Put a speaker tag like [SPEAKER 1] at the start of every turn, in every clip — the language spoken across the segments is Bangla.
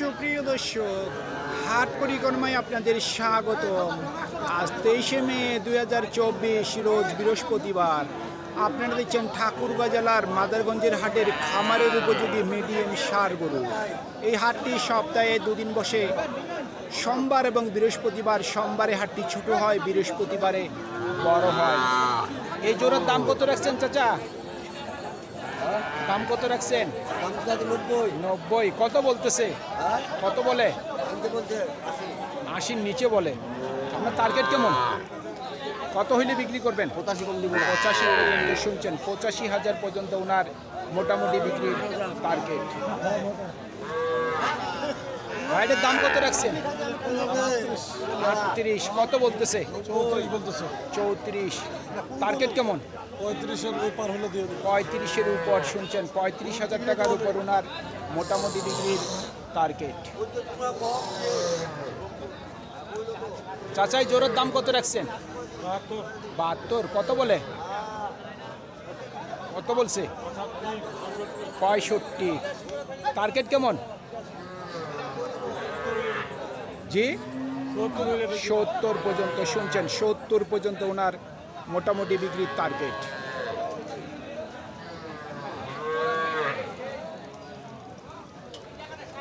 [SPEAKER 1] সুপ্রিয় দর্শক, হাট পরিক্রমায় আপনাদের স্বাগতম। আজ তেইশে মে দুই হাজার চব্বিশ, রোজ বৃহস্পতিবার। আপনারা দেখছেন ঠাকুরগাঁ জেলার মাদারগঞ্জের হাটের খামারের উপযোগী মিডিয়াম সার গরু। এই হাটটি সপ্তাহে দুদিন বসে। সোমবার এবং বৃহস্পতিবার সোমবারে হাটটি ছোট হয়, বৃহস্পতিবারে বড় হয়। এই জোরের দাম কত রাখছেন চাচা? দাম কত রাখছেন?
[SPEAKER 2] নব্বই।
[SPEAKER 1] কত বলতেছে? কত বলে? আশির নিচে বলে। আপনার টার্গেট কেমন? কত হইলে বিক্রি করবেন?
[SPEAKER 2] পঁচাশি
[SPEAKER 1] পঁচাশি পর্যন্ত শুনছেন পঁচাশি হাজার পর্যন্ত ওনার মোটামুটি বিক্রির টার্গেট ভাইটের দাম কত রাখছেন? আটত্রিশ। কত বলতেছে?
[SPEAKER 2] চৌত্রিশ বলতেছে।
[SPEAKER 1] চৌত্রিশ। টার্গেট কেমন?
[SPEAKER 2] পঁয়ত্রিশের ওই পার হলে দিয়ে
[SPEAKER 1] পঁয়ত্রিশের উপর শুনছেন পঁয়ত্রিশ হাজার টাকার উপর ওনার মোটামুটি বিক্রির টার্গেট চাচাই জোরের দাম কত রাখছেন? বাহাত্তর। কত বলে? কত বলছে? পঁয়ষট্টি। টার্গেট কেমন? জি। সত্তর পর্যন্ত, শুনছেন, সত্তর পর্যন্ত ওনার মোটামুটি বিক্রির টার্গেট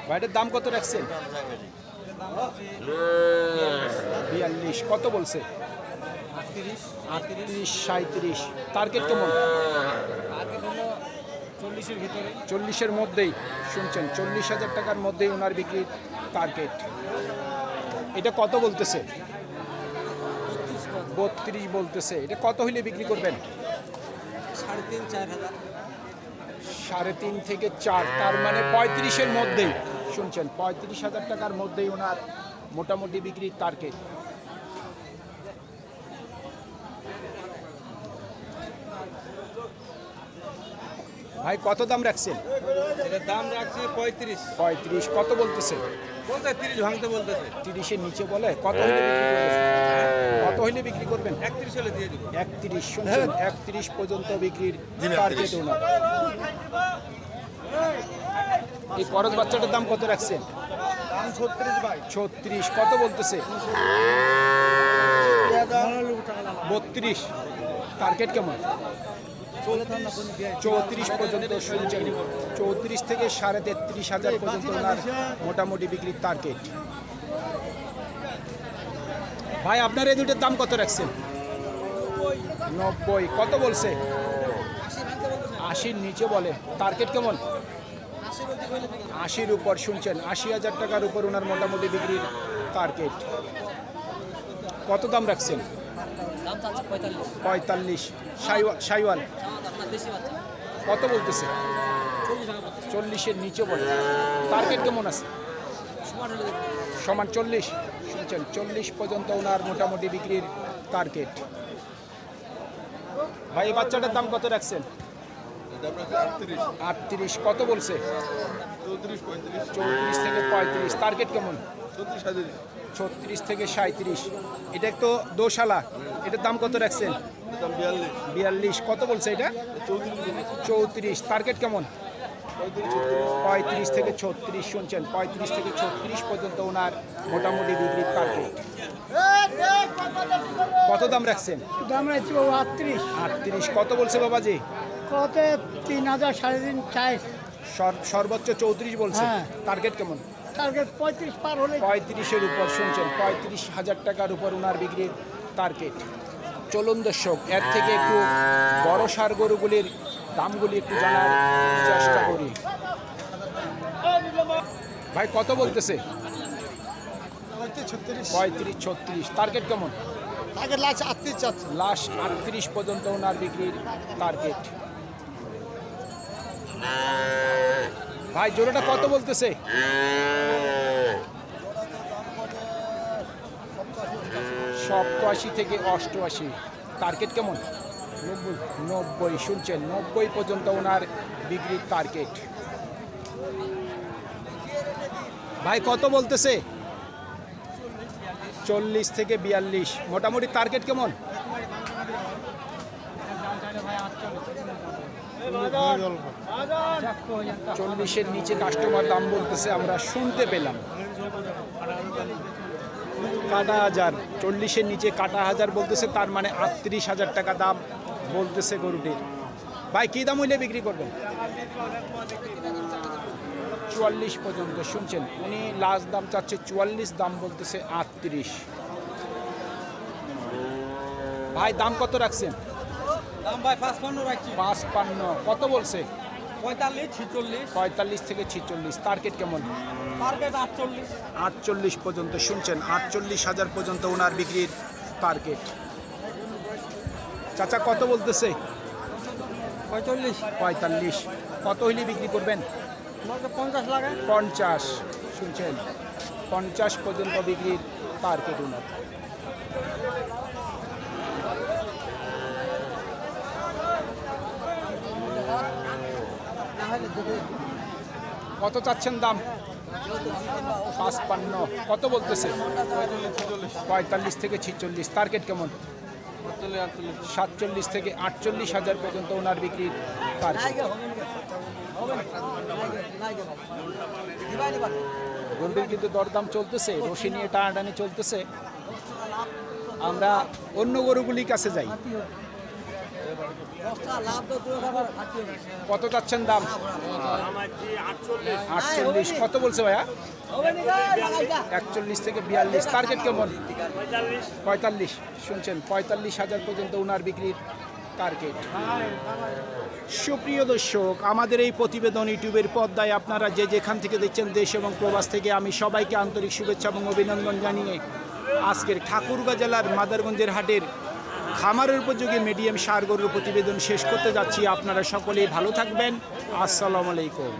[SPEAKER 1] ভাইটার দাম কত রাখছেন? বিয়াল্লিশ, কত বলছে? আটত্রিশ টার্গেট
[SPEAKER 2] চল্লিশের
[SPEAKER 1] চল্লিশের মধ্যেই, শুনছেন, চল্লিশ হাজার টাকার মধ্যেই ওনার বিক্রির টার্গেট এটা কত বলতেছে? বত্রিশ বলতেছে। এটা কত হইলে বিক্রি করবেন?
[SPEAKER 2] সাড়ে তিন চার হাজার।
[SPEAKER 1] সাড়ে তিন থেকে চার তার মানে পঁয়ত্রিশের মধ্যেই। শুনছেন পঁয়ত্রিশ হাজার টাকার মধ্যেই ওনার মোটামুটি বিক্রির টার্গেট ভাই কত দাম রাখছেন?
[SPEAKER 2] এটার দাম রাখছি পঁয়ত্রিশ।
[SPEAKER 1] পঁয়ত্রিশ কত বলতেছে?
[SPEAKER 2] বলতে তিরিশ ভাঙতে বলতেছে।
[SPEAKER 1] তিরিশের নিচে বলে কত বিক্রি করবেন? কত বিক্রি করবেন?
[SPEAKER 2] একত্রিশ হলে দিয়ে দিব।
[SPEAKER 1] একত্রিশ শুনছেন? একত্রিশ পর্যন্ত বিক্রির টার্গেট ওনার এই করজ বাচ্চাটার দাম কত রাখছেন?
[SPEAKER 2] দাম ছত্রিশ ভাই।
[SPEAKER 1] ছত্রিশ কত বলতেছে? বত্রিশ। টার্গেট কেমন? চৌত্রিশ পর্যন্ত শুনছেন চৌত্রিশ থেকে সাড়ে তেত্রিশ হাজার পর্যন্ত ওনার মোটামুটি বিক্রির টার্গেট ভাই আপনার এই দুটোর দাম কত রাখছেন? নব্বই। কত বলছে? আশির নিচে বলে। টার্গেট কেমন? আশির উপর শুনছেন। আশি হাজার টাকার উপর ওনার মোটামুটি বিক্রির টার্গেট কত দাম রাখছেন?
[SPEAKER 3] পঁয়তাল্লিশ।
[SPEAKER 1] সাইওয়াল। কত বলতেছে? চল্লিশের নিচে বলে। টার্গেট কেমন আছে?
[SPEAKER 3] সমান
[SPEAKER 1] চল্লিশ? শুনছেন চল্লিশ পর্যন্ত ওনার মোটামুটি বিক্রির টার্গেট ভাই এই বাচ্চাটার দাম কত রাখছেন? আটত্রিশ। কত বলছে?
[SPEAKER 2] চৌত্রিশ
[SPEAKER 1] থেকে পঁয়ত্রিশ। টার্গেট কেমন?
[SPEAKER 2] ছত্রিশ
[SPEAKER 1] থেকে সাঁত্রিশ। এটা তো দোশালা। এটার দাম কত রাখছেন?
[SPEAKER 2] বিয়াল্লিশ।
[SPEAKER 1] কত বলছে এটা?
[SPEAKER 2] চৌত্রিশ
[SPEAKER 1] টার্গেট কেমন?
[SPEAKER 2] পঁয়ত্রিশ
[SPEAKER 1] থেকে ছত্রিশ শুনছেন পঁয়ত্রিশ থেকে ছত্রিশ পর্যন্ত ওনার মোটামুটি বিক্রির টার্গেট কত দাম রাখছেন?
[SPEAKER 4] দাম রাখছি আটত্রিশ।
[SPEAKER 1] আটত্রিশ কত বলছে বাবাজি?
[SPEAKER 4] কত? তিন হাজার সাড়ে তিন
[SPEAKER 1] সর্বোচ্চ চৌত্রিশ বলছে।
[SPEAKER 4] হ্যাঁ।
[SPEAKER 1] টার্গেট কেমন?
[SPEAKER 4] টার্গেট পঁয়ত্রিশ পার হলে।
[SPEAKER 1] পঁয়ত্রিশের উপর শুনছেন পঁয়ত্রিশ হাজার টাকার উপর ওনার বিক্রির টার্গেট চলুন দর্শক এর থেকে একটু বড় সার গরুগুলির দামগুলি একটু জানার চেষ্টা করি। ভাই কত বলতেছে? পঁয়ত্রিশ ছত্রিশ। টার্গেট কেমন?
[SPEAKER 4] টার্গেট লাগছে আটত্রিশ
[SPEAKER 1] লাস্ট আটত্রিশ পর্যন্ত ওনার বিক্রির টার্গেট ভাই জোড়াটা কত বলতেছে? সপ্তআশি থেকে অষ্টআশি। টার্গেট কেমন? নব্বই। নব্বই, শুনছেন? নব্বই পর্যন্ত ওনার বিক্রির টার্গেট ভাই, কত বলতেছে? চল্লিশ থেকে বিয়াল্লিশ। মোটামুটি টার্গেট কেমন? চল্লিশের নিচে কাস্টমার দাম বলতেছে, আমরা শুনতে পেলাম। কাটা হাজার চল্লিশের নিচে কাটা হাজার বলতেছে তার মানে আটত্রিশ হাজার টাকা দাম বলতেছে গরুটির। ভাই কী দাম হইলে বিক্রি করবেন? চুয়াল্লিশ পর্যন্ত শুনছেন? উনি লাস্ট দাম চাচ্ছে চুয়াল্লিশ দাম বলতেছে আটত্রিশ। ভাই দাম কত রাখছেন?
[SPEAKER 3] দাম ভাই পাঁচ রাখছি।
[SPEAKER 1] পাঁচ পান্ন কত বলছে?
[SPEAKER 3] পঁয়তাল্লিশ ছিচল্লিশ।
[SPEAKER 1] পঁয়তাল্লিশ থেকে ছিচল্লিশ। টার্গেট কেমন?
[SPEAKER 3] মার্কেট আটচল্লিশ।
[SPEAKER 1] আটচল্লিশ পর্যন্ত শুনছেন। আটচল্লিশ হাজার পর্যন্ত ওনার বিক্রির টার্গেট চাচা কত বলতেছে?
[SPEAKER 3] পঁয়তাল্লিশ।
[SPEAKER 1] পঁয়তাল্লিশ। কত হইলে বিক্রি করবেন?
[SPEAKER 3] পঞ্চাশ লাগে।
[SPEAKER 1] পঞ্চাশ। শুনছেন? পঞ্চাশ পর্যন্ত বিক্রির টার্গেট ওনার। কত চাচ্ছেন দাম? পাঁচপান্ন। কত বলতেছে? পঁয়তাল্লিশ থেকে ছিচল্লিশ। টার্গেট কেমন? সাতচল্লিশ থেকে আটচল্লিশ হাজার পর্যন্ত ওনার বিক্রির টার্গেট গরুটির কিন্তু দরদাম চলতেছে, রশি নিয়ে টানাটানি চলতেছে। আমরা অন্য গরুগুলির কাছে যাই। কত চাচ্ছেন দাম? আটচল্লিশ। কত বলছে ভাইয়া? একচল্লিশ থেকে বিয়াল্লিশ। টার্গেট কেমন? পঁয়তাল্লিশ। শুনছেন, পঁয়তাল্লিশ হাজার পর্যন্ত ওনার বিক্রির টার্গেট সুপ্রিয় দর্শক, আমাদের এই প্রতিবেদন ইউটিউবের পর্দায় আপনারা যে যেখান থেকে দেখছেন দেশ এবং প্রবাস থেকে, আমি সবাইকে আন্তরিক শুভেচ্ছা এবং অভিনন্দন জানিয়ে আজকের ঠাকুরগাঁ জেলার মাদারগঞ্জের হাটের খামারের উপযোগী মিডিয়াম সার গরুর প্রতিবেদন শেষ করতে যাচ্ছি। আপনারা সকলেই ভালো থাকবেন। আসসালামু আলাইকুম।